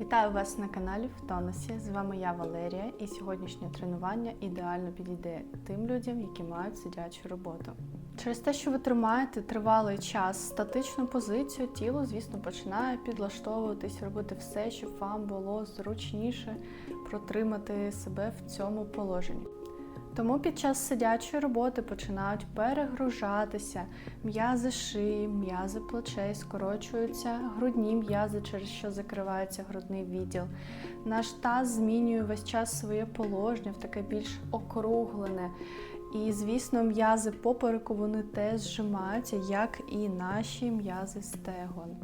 Вітаю вас на каналі в Тонусі. З вами я Валерія, і сьогоднішнє тренування ідеально підійде тим людям, які мають сидячу роботу. Через те, що ви тримаєте тривалий час статичну позицію, тіло, звісно, починає підлаштовуватись, робити все, щоб вам було зручніше протримати себе в цьому положенні. Тому під час сидячої роботи починають перегружатися м'язи шиї, м'язи плечей, скорочуються грудні м'язи, через що закривається грудний відділ. Наш таз змінює весь час своє положення в таке більш округлене. І, звісно, м'язи попереку вони теж зжимаються, як і наші м'язи стегон.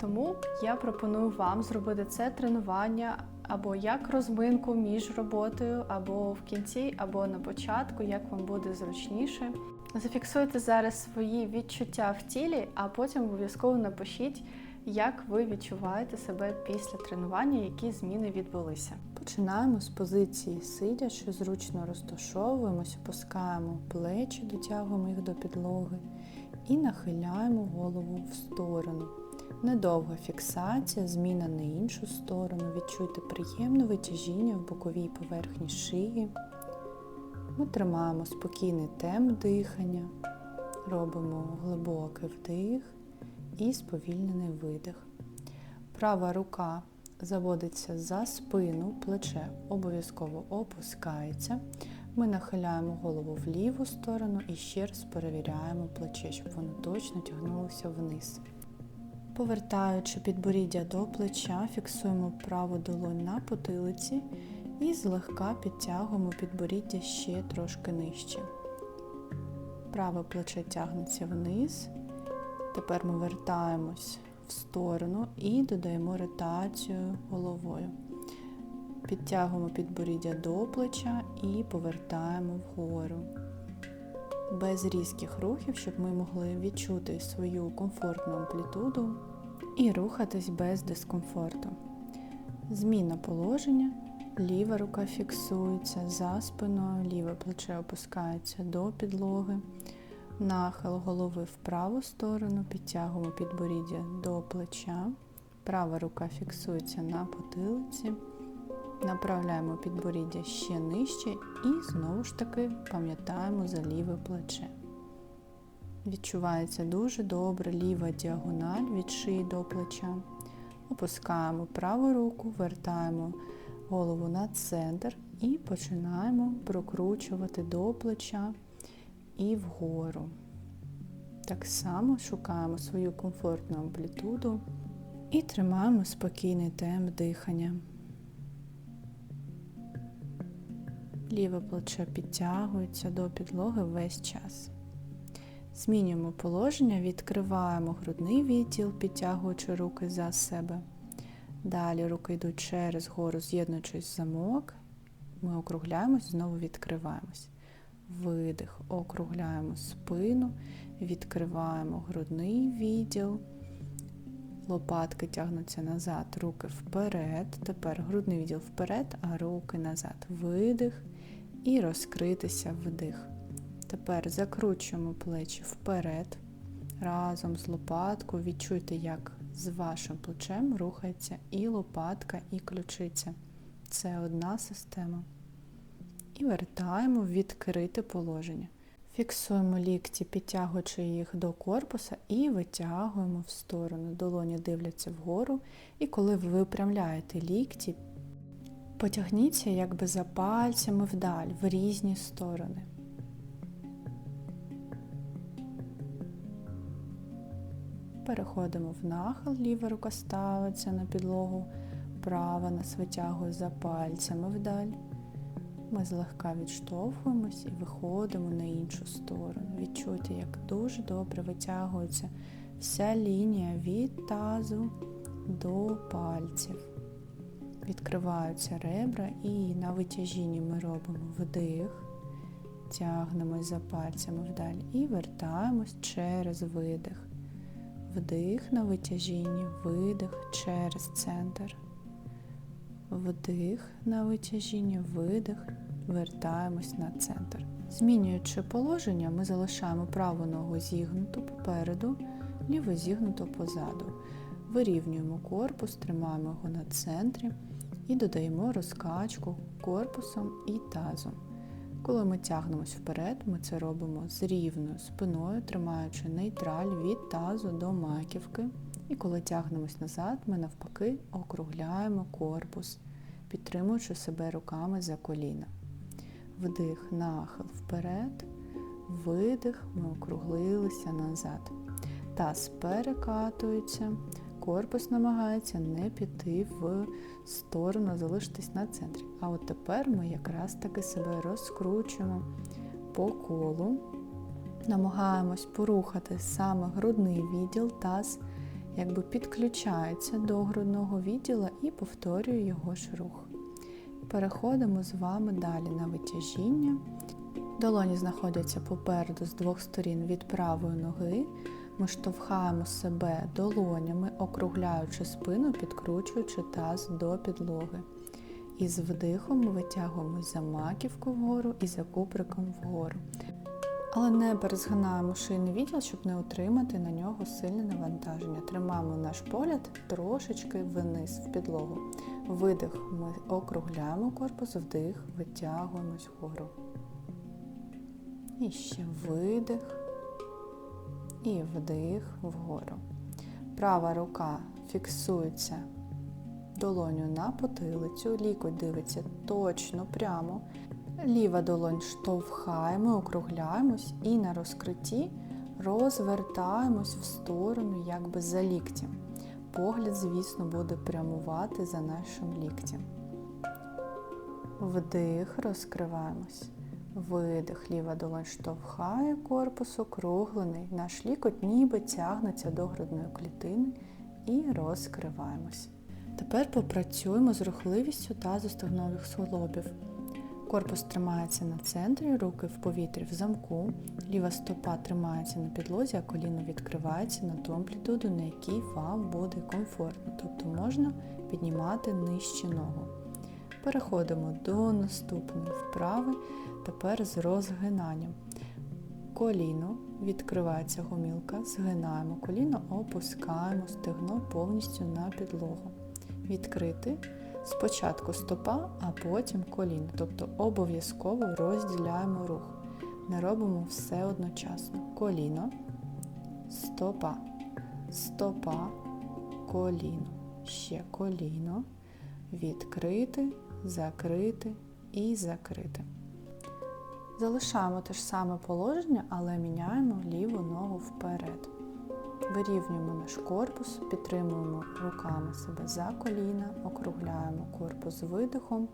Тому я пропоную вам зробити це тренування або як розминку між роботою, або в кінці, або на початку, як вам буде зручніше. Зафіксуйте зараз свої відчуття в тілі, а потім обов'язково напишіть, як ви відчуваєте себе після тренування, які зміни відбулися. Починаємо з позиції сидя, що зручно розташовуємося, опускаємо плечі, дотягуємо їх до підлоги і нахиляємо голову в сторону. Недовга фіксація, зміна на іншу сторону. Відчуйте приємне витяжіння в боковій поверхні шиї. Ми тримаємо спокійний темп дихання, робимо глибокий вдих і сповільнений видих. Права рука заводиться за спину, плече обов'язково опускається. Ми нахиляємо голову в ліву сторону і ще раз перевіряємо плече, щоб воно точно тягнулося вниз. Повертаючи підборіддя до плеча, фіксуємо праву долонь на потилиці і злегка підтягуємо підборіддя ще трошки нижче. Праве плече тягнеться вниз. Тепер ми вертаємось в сторону і додаємо ротацію головою. Підтягуємо підборіддя до плеча і повертаємо вгору. Без різких рухів, щоб ми могли відчути свою комфортну амплітуду і рухатись без дискомфорту. Зміна положення. Ліва рука фіксується за спиною, ліве плече опускається до підлоги. Нахил голови в праву сторону, підтягуємо підборіддя до плеча. Права рука фіксується на потилиці. Направляємо підборіддя ще нижче і знову ж таки пам'ятаємо за ліве плече. Відчувається дуже добре ліва діагональ від шиї до плеча. Опускаємо праву руку, вертаємо голову на центр і починаємо прокручувати до плеча і вгору. Так само шукаємо свою комфортну амплітуду і тримаємо спокійний темп дихання. Ліве плече підтягується до підлоги весь час. Змінюємо положення, відкриваємо грудний відділ, підтягуючи руки за себе. Далі руки йдуть через гору, з'єднуючись замок. Ми округляємось, знову відкриваємось. Видих, округляємо спину, відкриваємо грудний відділ. Лопатки тягнуться назад, руки вперед. Тепер грудний відділ вперед, а руки назад. Видих і розкритися вдих. Тепер закручуємо плечі вперед. Разом з лопаткою відчуйте, як з вашим плечем рухається і лопатка, і ключиця. Це одна система. І вертаємо в відкрите положення. Фіксуємо лікті, підтягуючи їх до корпуса і витягуємо в сторону. Долоні дивляться вгору. І коли ви випрямляєте лікті, потягніться якби за пальцями вдаль, в різні сторони. Переходимо в нахил, ліва рука ставиться на підлогу, права нас витягує за пальцями вдаль. Ми злегка відштовхуємось і виходимо на іншу сторону. Відчуйте, як дуже добре витягується вся лінія від тазу до пальців. Відкриваються ребра і на витяжінні ми робимо вдих, тягнемось за пальцями вдаль і вертаємось через видих. Вдих на витяжінні, видих через центр. Вдих на витяжінні, видих, вертаємось на центр. Змінюючи положення, ми залишаємо праву ногу зігнуту попереду, ліву зігнуту позаду. Вирівнюємо корпус, тримаємо його на центрі і додаємо розкачку корпусом і тазом. Коли ми тягнемось вперед, ми це робимо з рівною спиною, тримаючи нейтраль від тазу до маківки. І коли тягнемось назад, ми навпаки округляємо корпус, підтримуючи себе руками за коліна. Вдих, нахил вперед, видих, ми округлилися назад. Таз перекатується, корпус намагається не піти в сторону, залишитись на центрі. А от тепер ми якраз таки себе розкручуємо по колу, намагаємось порухати саме грудний відділ, таз якби підключається до грудного відділа і повторює його ж рух. Переходимо з вами далі на витяжіння. Долоні знаходяться попереду з двох сторін від правої ноги. Ми штовхаємо себе долонями, округляючи спину, підкручуючи таз до підлоги. І з вдихом витягуємось за маківку вгору і за куприком вгору. Але не перезгинаємо шийний відділ, щоб не отримати на нього сильне навантаження. Тримаємо наш погляд трошечки вниз в підлогу. Видих ми округляємо корпус, вдих, витягуємось вгору. І ще видих і вдих вгору. Права рука фіксується долоню на потилицю, лікоть дивиться точно прямо. Ліва долонь штовхаємо, округляємось і на розкритті розвертаємось в сторону, якби за ліктем. Погляд, звісно, буде прямувати за нашим ліктем. Вдих, розкриваємось. Видих, ліва долонь штовхає корпус округлений. Наш лікоть ніби тягнеться до грудної клітини і розкриваємось. Тепер попрацюємо з рухливістю тазостегнових суглобів. Корпус тримається на центрі, руки в повітрі в замку, ліва стопа тримається на підлозі, а коліно відкривається на ту амплітуду, на якій вам буде комфортно. Тобто можна піднімати нижче ногу. Переходимо до наступної вправи, тепер з розгинанням. Коліно, відкривається гомілка, згинаємо коліно, опускаємо стегно повністю на підлогу. Відкрити спочатку стопа, а потім коліно. Тобто обов'язково розділяємо рух. Не робимо все одночасно. Коліно, стопа, стопа, коліно, ще коліно, відкрити, закрити і закрити. Залишаємо те ж саме положення, але міняємо ліву ногу вперед. Вирівнюємо наш корпус, підтримуємо руками себе за коліна, округляємо корпус видихом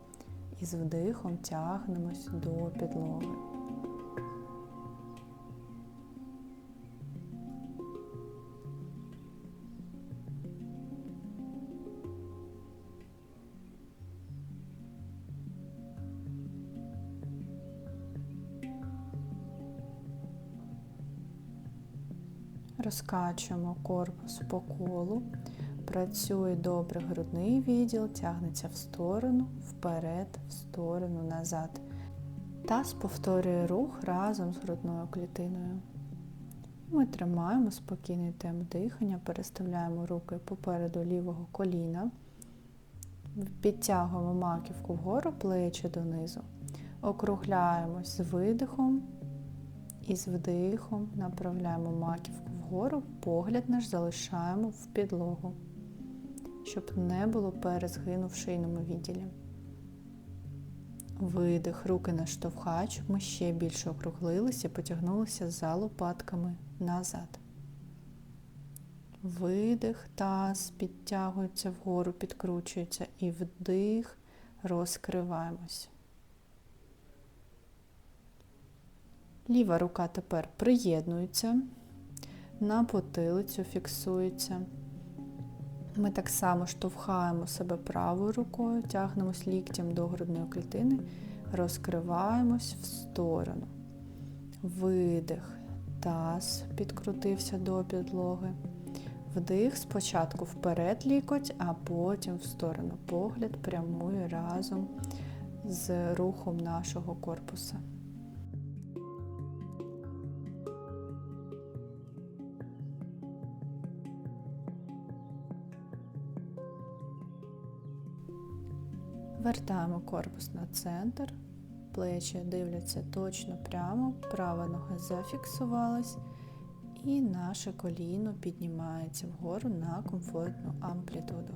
і з вдихом тягнемось до підлоги. Розкачуємо корпус по колу. Працює добре грудний відділ, тягнеться в сторону, вперед, в сторону, назад. Таз повторює рух разом з грудною клітиною. Ми тримаємо спокійний темп дихання, переставляємо руки попереду лівого коліна, підтягуємо маківку вгору, плечі донизу, округляємось з видихом і з вдихом направляємо маківку вгору, погляд наш залишаємо в підлогу, щоб не було перезгину в шийному відділі. Видих, руки на штовхач, ми ще більше округлилися, потягнулися за лопатками назад. Видих, таз підтягується вгору, підкручується і вдих, розкриваємось. Ліва рука тепер приєднується, на потилицю фіксується. Ми так само штовхаємо себе правою рукою, тягнемось ліктем до грудної клітини, розкриваємось в сторону. Видих, таз підкрутився до підлоги. Вдих спочатку вперед лікоть, а потім в сторону. Погляд прямує разом з рухом нашого корпуса. Вертаємо корпус на центр, плечі дивляться точно прямо, права нога зафіксувалась, і наше коліно піднімається вгору на комфортну амплітуду.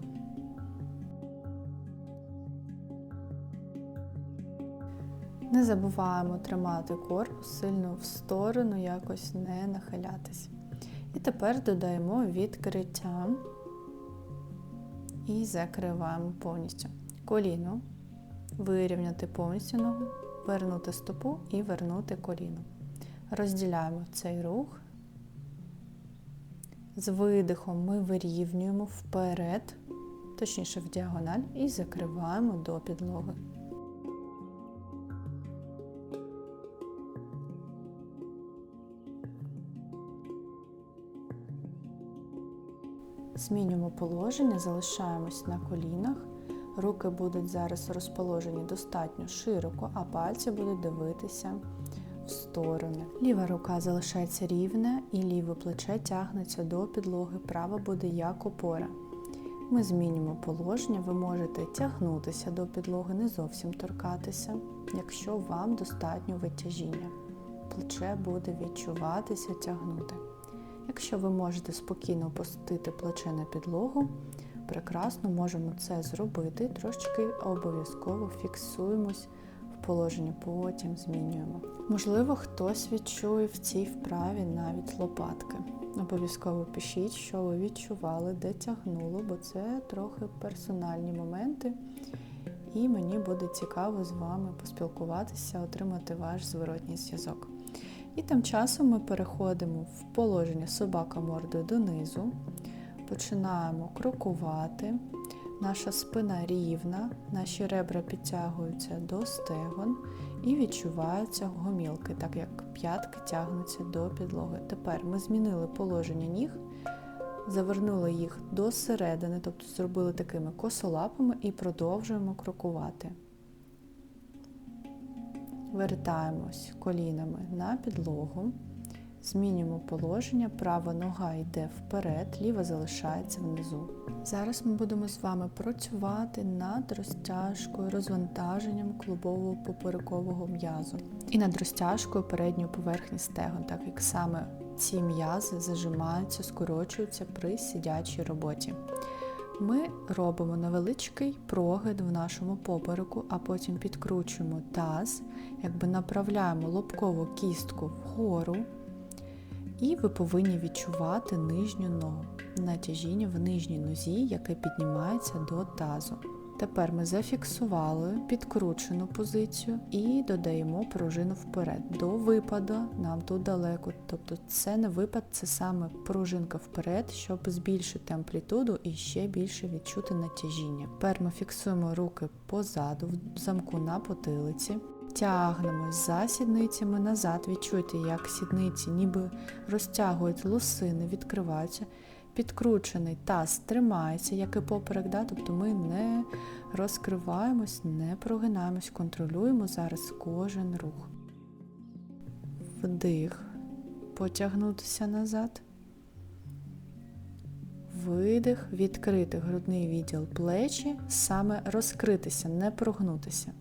Не забуваємо тримати корпус сильно в сторону, якось не нахилятись. І тепер додаємо відкриття і закриваємо повністю. Коліно, вирівняти повністю ногу, вернути стопу і вернути коліно. Розділяємо цей рух. З видихом ми вирівнюємо вперед, точніше в діагональ, і закриваємо до підлоги. Змінюємо положення, залишаємось на колінах. Руки будуть зараз розположені достатньо широко, а пальці будуть дивитися в сторони. Ліва рука залишається рівна і ліве плече тягнеться до підлоги, права буде як опора. Ми змінюємо положення, ви можете тягнутися до підлоги, не зовсім торкатися, якщо вам достатньо витяжіння. Плече буде відчуватися, тягнути. Якщо ви можете спокійно опустити плече на підлогу, прекрасно можемо це зробити. Трошечки обов'язково фіксуємось в положенні, потім змінюємо. Можливо, хтось відчує в цій вправі навіть лопатки. Обов'язково пишіть, що ви відчували, де тягнуло, бо це трохи персональні моменти. І мені буде цікаво з вами поспілкуватися, отримати ваш зворотній зв'язок. І тим часом ми переходимо в положення собака мордою донизу, починаємо крокувати, наша спина рівна, наші ребра підтягуються до стегон і відчуваються гомілки, так як п'ятки тягнуться до підлоги. Тепер ми змінили положення ніг, завернули їх до середини, тобто зробили такими косолапами і продовжуємо крокувати. Вертаємось колінами на підлогу, змінюємо положення, права нога йде вперед, ліва залишається внизу. Зараз ми будемо з вами працювати над розтяжкою, розвантаженням клубового поперекового м'язу і над розтяжкою передньої поверхні стегон, так як саме ці м'язи зажимаються, скорочуються при сидячій роботі. Ми робимо невеличкий прогид в нашому попереку, а потім підкручуємо таз, якби направляємо лобкову кістку вгору, і ви повинні відчувати нижню ногу, натяжіння в нижній нозі, яке піднімається до тазу. Тепер ми зафіксували підкручену позицію і додаємо пружину вперед. До випаду нам тут далеко. Тобто це не випад, це саме пружинка вперед, щоб збільшити амплітуду і ще більше відчути натяжіння. Тепер ми фіксуємо руки позаду, в замку на потилиці. Тягнемось за сідницями назад. Відчуйте, як сідниці ніби розтягують лосини, відкриваються. Підкручений таз тримається, як і поперек, да? тобто ми не розкриваємось, не прогинаємось, контролюємо зараз кожен рух. Вдих, потягнутися назад. Видих, відкрити грудний відділ плечі, саме розкритися, не прогнутися.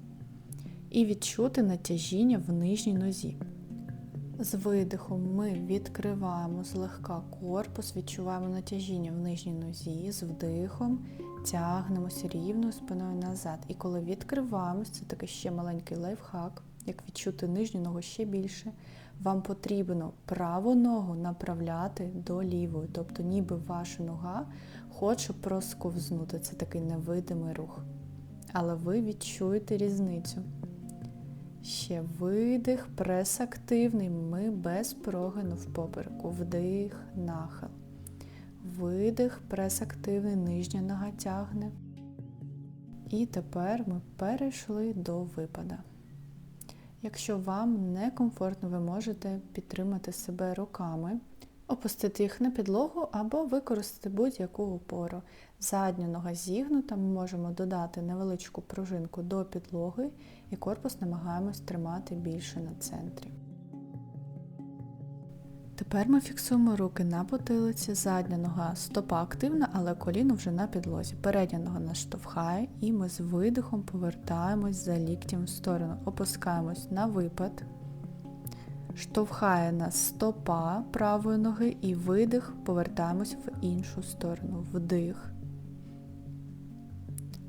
І відчути натяжіння в нижній нозі. З видихом ми відкриваємо злегка корпус, відчуваємо натяжіння в нижній нозі, з вдихом тягнемося рівно спиною назад. І коли відкриваємось, це такий ще маленький лайфхак, як відчути нижню ногу ще більше, вам потрібно праву ногу направляти до лівої, тобто ніби ваша нога хоче просковзнути. Це такий невидимий рух. Але ви відчуєте різницю. Ще видих, прес активний. Ми без прогину в попереку. Вдих, нахил. Видих, прес активний, нижня нога тягне. І тепер ми перейшли до випада. Якщо вам некомфортно, ви можете підтримати себе руками, опустити їх на підлогу або використати будь-яку опору. Задня нога зігнута, ми можемо додати невеличку пружинку до підлоги і корпус намагаємось тримати більше на центрі. Тепер ми фіксуємо руки на потилиці, задня нога стопа активна, але коліно вже на підлозі. Передня нога нас штовхає, і ми з видихом повертаємось за ліктем в сторону. Опускаємось на випад. Штовхає нас стопа правої ноги і видих, повертаємось в іншу сторону. Вдих.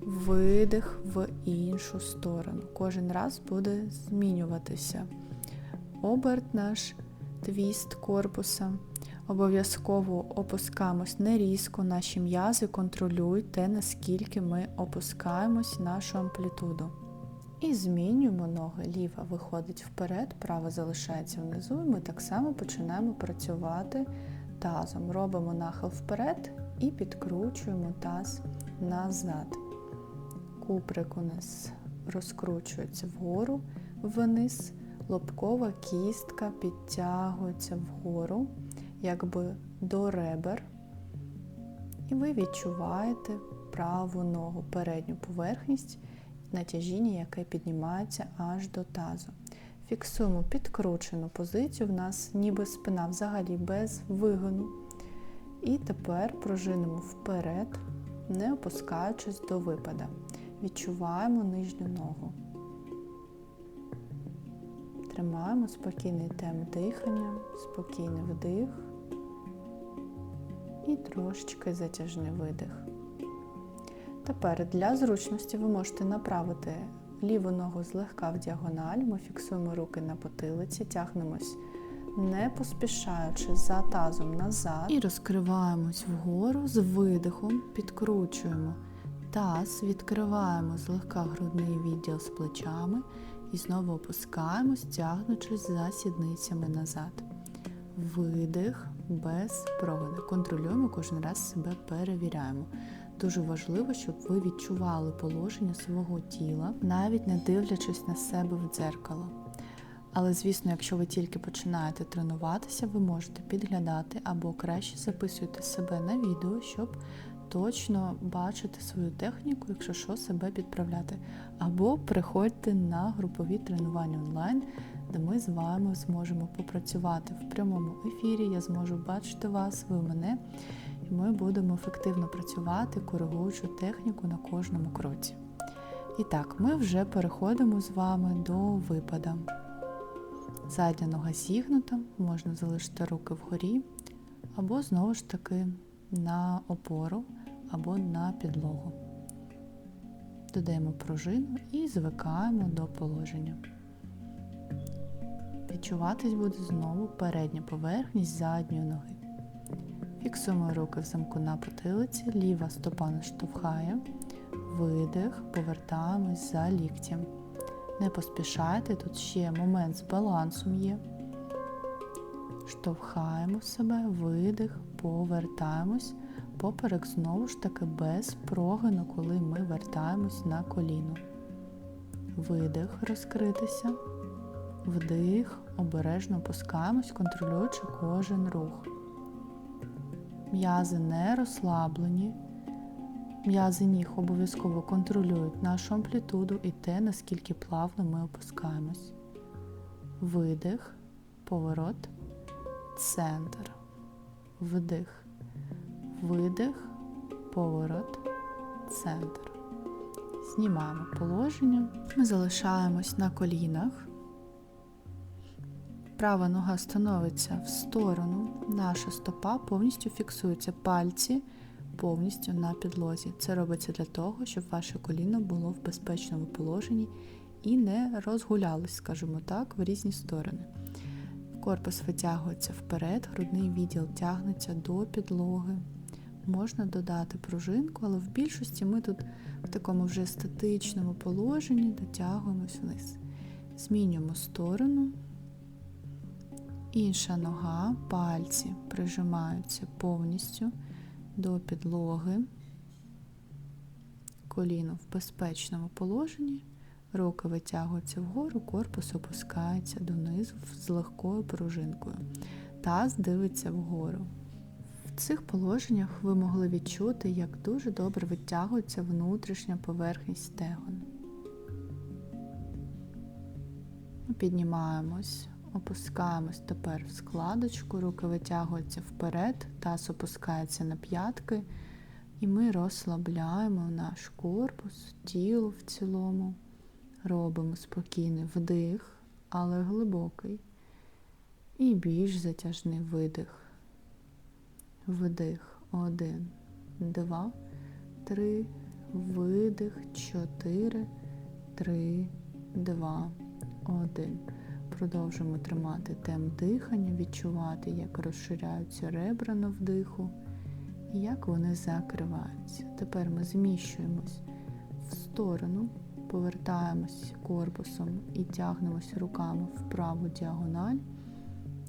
Видих в іншу сторону. Кожен раз буде змінюватися. Оберт наш твіст корпуса. Обов'язково опускаємось не різко, наші м'язи контролюють те, наскільки ми опускаємось нашу амплітуду. І змінюємо ноги. Ліва виходить вперед, права залишається внизу. І ми так само починаємо працювати тазом. Робимо нахил вперед і підкручуємо таз назад. Куприк у нас розкручується вгору, вниз. Лобкова кістка підтягується вгору, якби до ребер. І ви відчуваєте праву ногу, передню поверхність натяжіння, яке піднімається аж до тазу. Фіксуємо підкручену позицію, в нас ніби спина взагалі без вигону. І тепер пружинимо вперед, не опускаючись до випада. Відчуваємо нижню ногу. Тримаємо спокійний темп дихання, спокійний вдих і трошечки затяжний видих. Тепер для зручності ви можете направити ліву ногу злегка в діагональ. Ми фіксуємо руки на потилиці, тягнемось, не поспішаючи за тазом назад. І розкриваємось вгору з видихом, підкручуємо таз, відкриваємо злегка грудний відділ з плечами. І знову опускаємось, тягнучись за сідницями назад. Видих без проводу. Контролюємо кожен раз себе перевіряємо. Дуже важливо, щоб ви відчували положення свого тіла, навіть не дивлячись на себе в дзеркало. Але, звісно, якщо ви тільки починаєте тренуватися, ви можете підглядати або краще записуйте себе на відео, щоб точно бачити свою техніку, якщо що, себе підправляти. Або приходьте на групові тренування онлайн, де ми з вами зможемо попрацювати в прямому ефірі. Я зможу бачити вас, ви мене, і ми будемо ефективно працювати, коригуючи техніку на кожному кроці. І так, ми вже переходимо з вами до випада. Задня нога зігнута, можна залишити руки вгорі, або знову ж таки на опору або на підлогу. Додаємо пружину і звикаємо до положення. Відчуватись буде знову передня поверхність задньої ноги. Фіксуємо руки в замку на потилиці, ліва стопа не штовхає, видих, повертаємось за ліктем. Не поспішайте, тут ще момент з балансом є. Штовхаємо себе, видих, повертаємось. Поперек знову ж таки без прогину, коли ми вертаємось на коліно. Видих, розкритися, вдих, обережно опускаємось, контролюючи кожен рух. М'язи не розслаблені. М'язи ніг обов'язково контролюють нашу амплітуду і те, наскільки плавно ми опускаємось. Видих, поворот, центр, вдих, видих, поворот, центр. Знімаємо положення. Ми залишаємось на колінах. Права нога становиться в сторону, наша стопа повністю фіксується пальці повністю на підлозі. Це робиться для того, щоб ваше коліно було в безпечному положенні і не розгулялось, скажімо так, в різні сторони. Корпус витягується вперед, грудний відділ тягнеться до підлоги. Можна додати пружинку, але в більшості ми тут в такому вже статичному положенні дотягуємось вниз. Змінюємо сторону. Інша нога, пальці прижимаються повністю до підлоги, коліно в безпечному положенні, руки витягуються вгору, корпус опускається донизу з легкою пружинкою. Таз дивиться вгору. Цих положеннях ви могли відчути, як дуже добре витягується внутрішня поверхність стегон. Піднімаємось Опускаємось тепер в складочку, руки витягуються вперед, таз опускається на п'ятки, і ми розслабляємо наш корпус, тіло в цілому. Робимо спокійний вдих, але глибокий. І більш затяжний видих. Вдих. Один, два, три, видих, чотири, три, два, один. Продовжуємо тримати темп дихання, відчувати, як розширяються ребра на вдиху і як вони закриваються. Тепер ми зміщуємось в сторону, повертаємось корпусом і тягнемось руками в праву діагональ.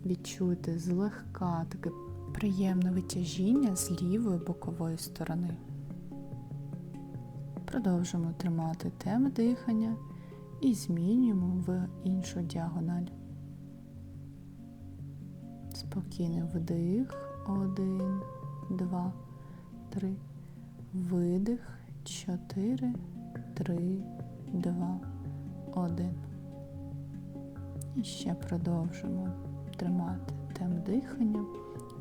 Відчуйте злегка таке приємне витяжіння з лівої бокової сторони. Продовжуємо тримати темп дихання і змінюємо в іншу діагональ. Спокійний вдих. Один, два, три. Видих. Чотири, три, два, один. І ще продовжуємо тримати темп дихання,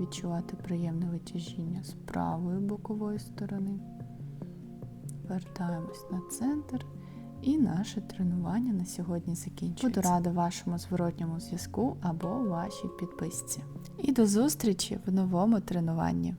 відчувати приємне витяжіння з правої бокової сторони. Вертаємось на центр. І наше тренування на сьогодні закінчується. Буду рада вашому зворотньому зв'язку або вашій підписці. І до зустрічі в новому тренуванні.